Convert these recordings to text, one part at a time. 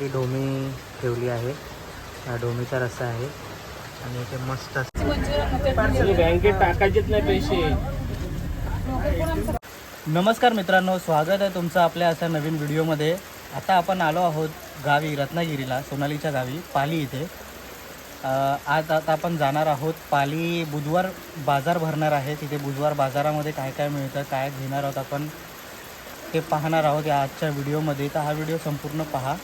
ती ढोमी ठेवली आहे. हा ढोमीचा रस्सा आहे. आणि इथे मस्त बँकेत टाकायचेच नाही पैसे. नमस्कार मित्रांनो स्वागत आहे तुमचं आपल्या अशा नवीन व्हिडिओमध्ये. आता आपण आलो आहोत गावी रत्नागिरीला सोनालीच्या गावी पाली इथे. आज आता आपण जाणार आहोत पाली बुधवार बाजार भरणार आहे. तिथे बुधवार बाजारामध्ये काय काय मिळतं काय घेणार आहोत आपण ते पाहणार आहोत या आजच्या व्हिडिओमध्ये. तर हा व्हिडिओ संपूर्ण पहा.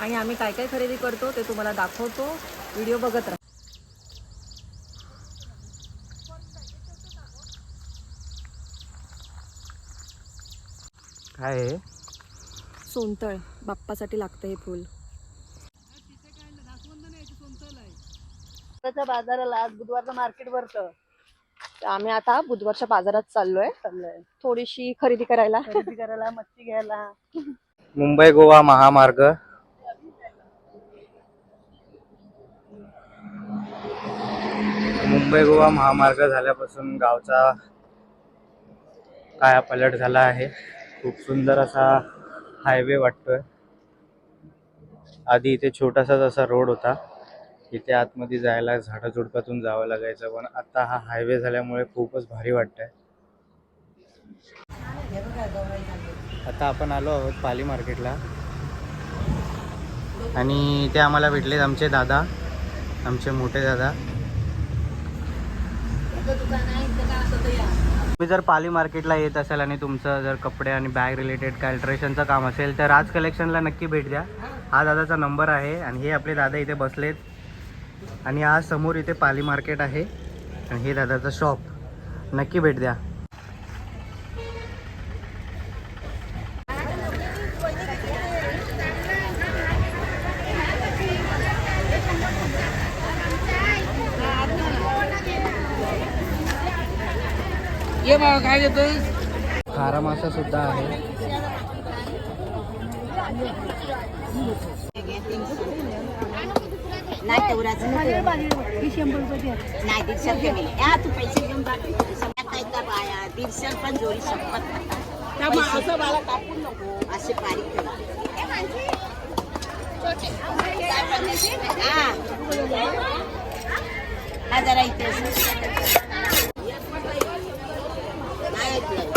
आणि आम्ही काय काय खरेदी करतो ते तुम्हाला दाखवतो. व्हिडिओ बघत राहा. काय आहे सोनतळ. बाप्पासाठी लागतं हे फुल. बाजाराला आज बुधवारचं मार्केट भरतं तर आम्ही आता बुधवारच्या बाजारात चाललोय. चाललोय. थोडीशी खरेदी करायला. खरेदी करायला मच्छी घ्यायला. मुंबई गोवा महामार्ग. मुंबई गोवा महामार्ग झाल्यापासून गावचा काया पलट झाला आहे. खूप सुंदर असा हायवे वाटतोय. आधी इथे छोटासाच असा रोड होता. इथे आतमध्ये जायला झाडाझुडपातून जावं लागायचं पण आता हा हायवे झाल्यामुळे खूपच भारी वाटतंय. आता आपण आलो आहोत पाली मार्केटला. आणि ते आम्हाला भेटलेत आमचे दादा आमचे मोठे दादा. तुम्ही जर पाली मार्केटला येत असाल आणि तुमचं जर कपडे आणि बॅग रिलेटेड काय अल्ट्रेशनचं काम असेल तर राज कलेक्शनला नक्की भेट द्या. हा दादाचा नंबर आहे आणि हे आपले दादा इथे बसलेत. आणि आज समोर इथे पाली मार्केट आहे आणि हे दादाचं शॉप नक्की भेट द्या. काय खारा मासा सुद्धा आहे. नाही तेवढाच नाही दीडशे रुपये मिळेल या तू पैसे घेऊन जा. सगळ्यात काय त्या बाया दीडशे पण जोडी शपथ असं मला कापून नको. असे बारीक ठेवा. हा. हा जरा इथे असं. नाही ऐकलं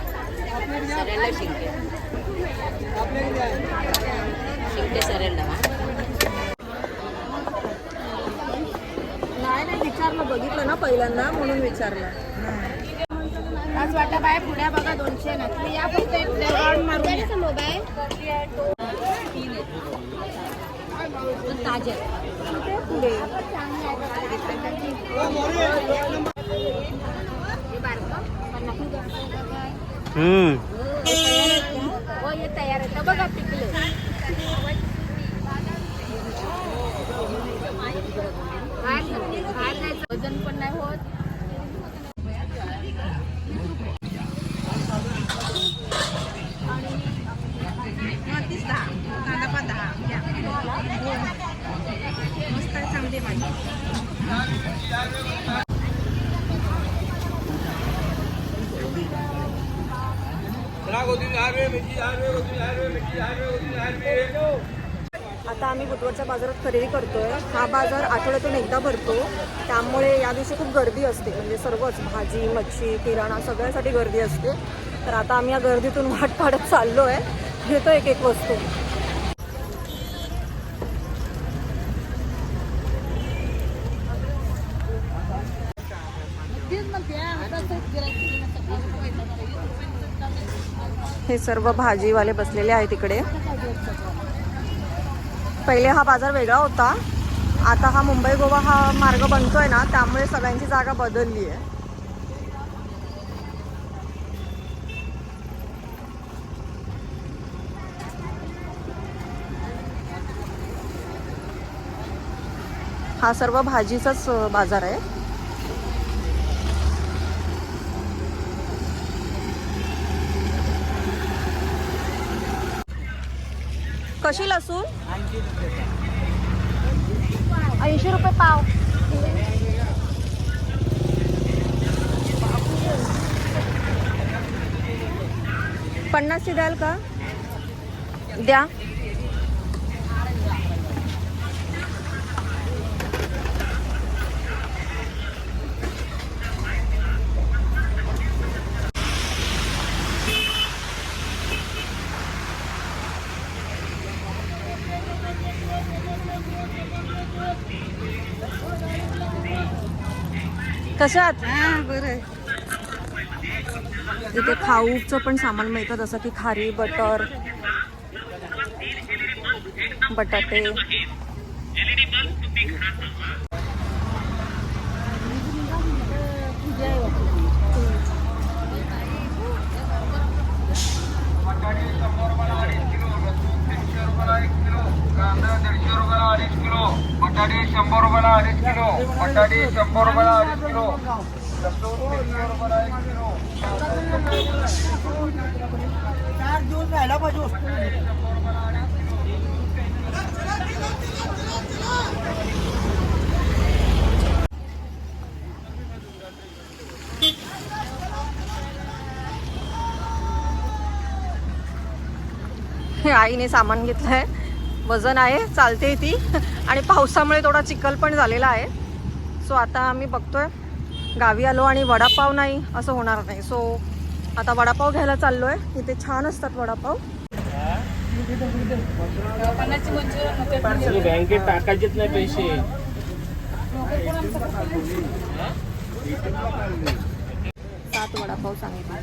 सरेंडा शिंके शिंके सरेंडा हा नाही नाही विचारलं बघितलं ना पहिल्यांदा म्हणून विचारलं आज वाटा बाय पुण्या बघा दोनशे नसले या फक्त एक राऊंड मारून मोबाईल ताजे हम्म हो हे तयार आहे बघा पिकले बाहेर बाहेर नाही वजन पण नाही होत आता आम्ही बुधवारच्या बाजारात खरेदी करतोय. हा बाजार आठवड्यातून एकदा भरतो. त्यामुळे या दिवशी खूप गर्दी असते. म्हणजे सर्वच भाजी मच्छी किराणा सगळ्यासाठी गर्दी असते. तर आता आम्ही या गर्दीतून वाट पाडत चाललो आहे घेतो एक एक वस्तू. हे सर्व भाजीवाले बसलेले आहेत इकडे. पहिले हा बाजार वेगळा होता. आता हा मुंबई गोवा हा मार्ग बनतोय ना त्यामुळे सगळ्यांची जागा बदलली आहे. हा सर्व भाजीचाच बाजार आहे. कशी लसूण ऐंशी रुपये वडापाव पन्नासची द्याल का? द्या. कशात? इथे खाऊचं पण सामान मिळतं जसं की खारी बटर बटाटे. कांदा दीडशे रुपयाला अडीच किलो बटाटे शंभर रुपयाला अडीच किलो बटाटे शंभर रुपयाला अडीच किलो लसूण दीडशे रुपयाला एक किलो हे आईने सामान घेतलं आहे वजन आहे चालते ती. आणि पावसामुळे थोडा चिखल पण झालेला आहे. सो आता आम्ही बघतोय गावी आलो आणि वडापाव नाही असं होणार नाही. सो आता वडापाव घ्यायला चाललोय. इथे छान असतात वडापाव. बँकेत टाकायचेच नाही पैसे. सात वडापाव सांगितले.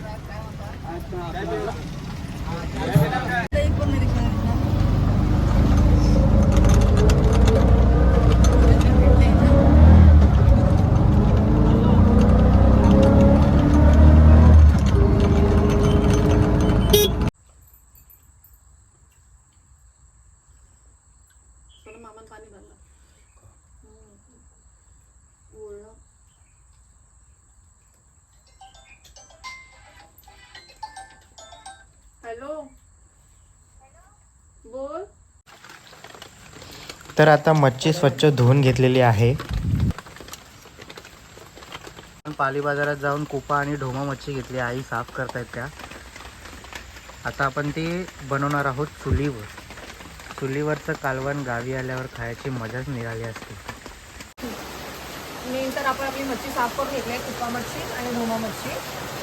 हॅलो. बोल. तर आता मच्छी स्वच्छ धुवून घेतलेली आहे. पाली बाजारात जाऊन कोपा आणि ढोमा मच्छी घेतली आई साफ करतायत त्या. आता आपण ती बनवणार आहोत चुलीवर. चुलीवरचं कालवण गावी आल्यावर खायची मजाच निघाली असते. मी तर आपण आपली मच्छी साफ करून घेतली आहे कुपा मच्छी आणि ढोमा मच्छी.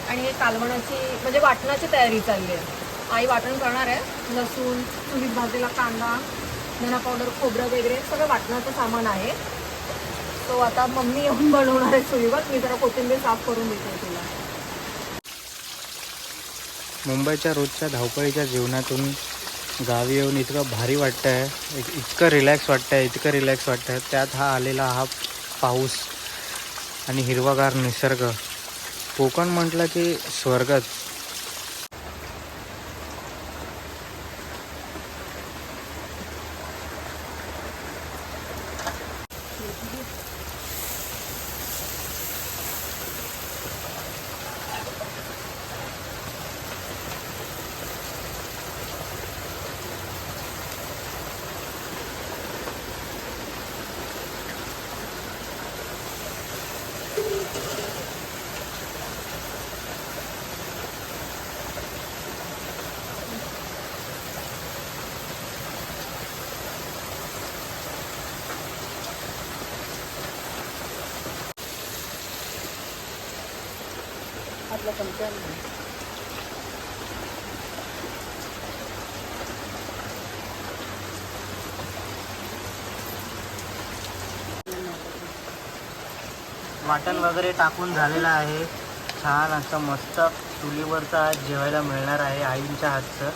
आणि कालवणाची म्हणजे वाटणाची तयारी चालली आहे. आई वाटण करणार आहे. लसूण चुलीत भाजलेला कांदा धना पावडर खोबरं वगैरे सगळं वाटणाचं सामान आहे. तो आता मम्मी येऊन बनवणार आहे चुलीवर. मी जरा कोथिंबीर साफ करून देते तुला. मुंबईच्या रोजच्या धावपळीच्या जीवनातून गावी येऊन इतकं भारी वाटतं आहे इतकं रिलॅक्स वाटतं आहे इतकं रिलॅक्स वाटतं आहे त्यात हा आलेला हा पाऊस आणि हिरवागार निसर्ग. कोकण म्हटलं की स्वर्गच. वाटण वगैरे टाकून झालेलं आहे. छान असं मस्त चुलीवरचं आज जेवायला मिळणार आहे आईंच्या हातचं.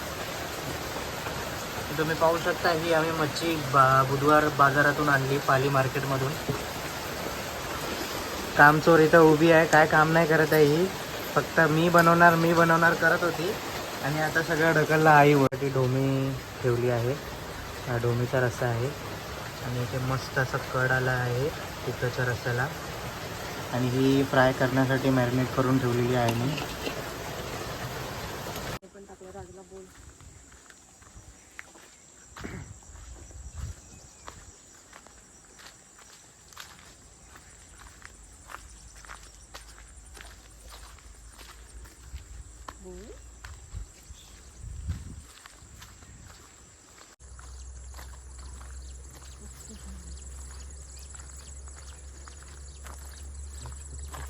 तुम्ही पाहू शकता ही आम्ही मच्छी बा बुधवार बाजारातून आणली पाली मार्केटमधून. कामचोर इथं उभी आहे. काय काम नाही करत आहे ही. फक्त मी बनवणार मी बनवणार करत होती. आणि आता सगळं ढकललं आईवरती ढोमी ठेवली आहे. हा ढोमीचा रस्सा आहे. आणि इथे मस्त असं कड आला आहे तिथंच्या रस्स्याला. आणि ही फ्राय करण्यासाठी मॅरिनेट करून ठेवलेली आहे मी.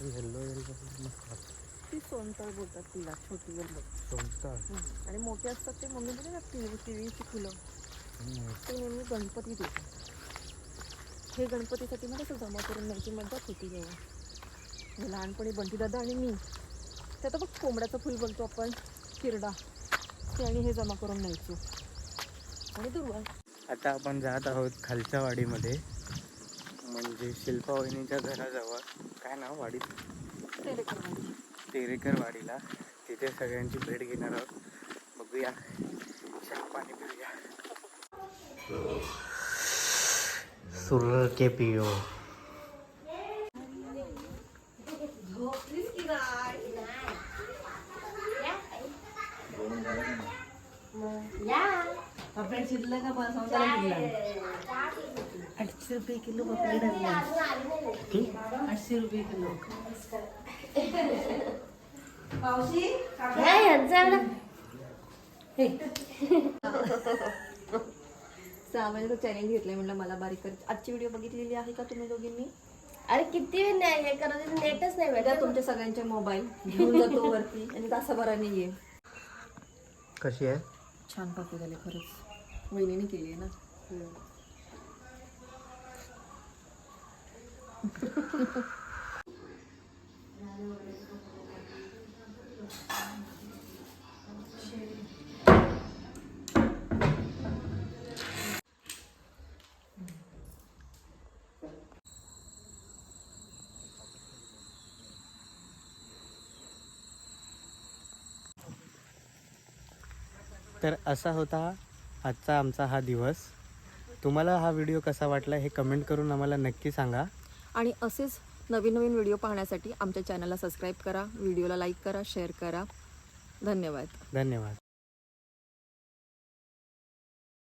Yellow yellow. ती सोनतळ बोलतात तिला छोटी गणपत कोणतं आणि मोठे असतात ते मम्मी बोलते ना पिवळी पिवळीची फुलं. ते नेहमी गणपतीत येतात हे गणपतीसाठी ना कसं जमा करून न्यायची मजा होती जेव्हा मी लहानपणी बंटी दादा आणि मी. ते आता बघ कोंबड्याचं फुल बोलतो आपण किरडा. ते आणि हे जमा करून न्यायचो. आणि दुर्वा. आता आपण जात आहोत खालच्या वाडीमध्ये. म्हणजे शिल्पा वहिनीच्या घराजवळ. काय नाव वाडी. तेरेकर वाडीला तिथे सगळ्यांची भेट घेणार आहोत. बघूया. चहा पाणी पिऊया. सुर के पियो आठशे रुपये किलो पपई आठशे रुपये किलो सामान्य चॅलेंज घेतलंय म्हणलं मला बारीक कर आजची व्हिडिओ बघितलेली आहे का तुम्ही दोघींनी? अरे किती नाही हे करत नेटच नाही भेटत. तुमच्या सगळ्यांचे मोबाईल घेऊन जातो वरती आणि तासाभराने ये. कशी आहे? छान पापी झाले खरंच. वहिनीने केली आहे ना. तर असा होता आजचा आमचा हा दिवस. तुम्हाला हा व्हिडिओ कसा वाटला हे कमेंट करून आम्हाला नक्की सांगा. आणि असेच नवीन नवीन व्हिडिओ पाहण्यासाठी आमच्या चॅनलला सबस्क्राईब करा व्हिडिओला लाईक करा शेअर करा. धन्यवाद. धन्यवाद.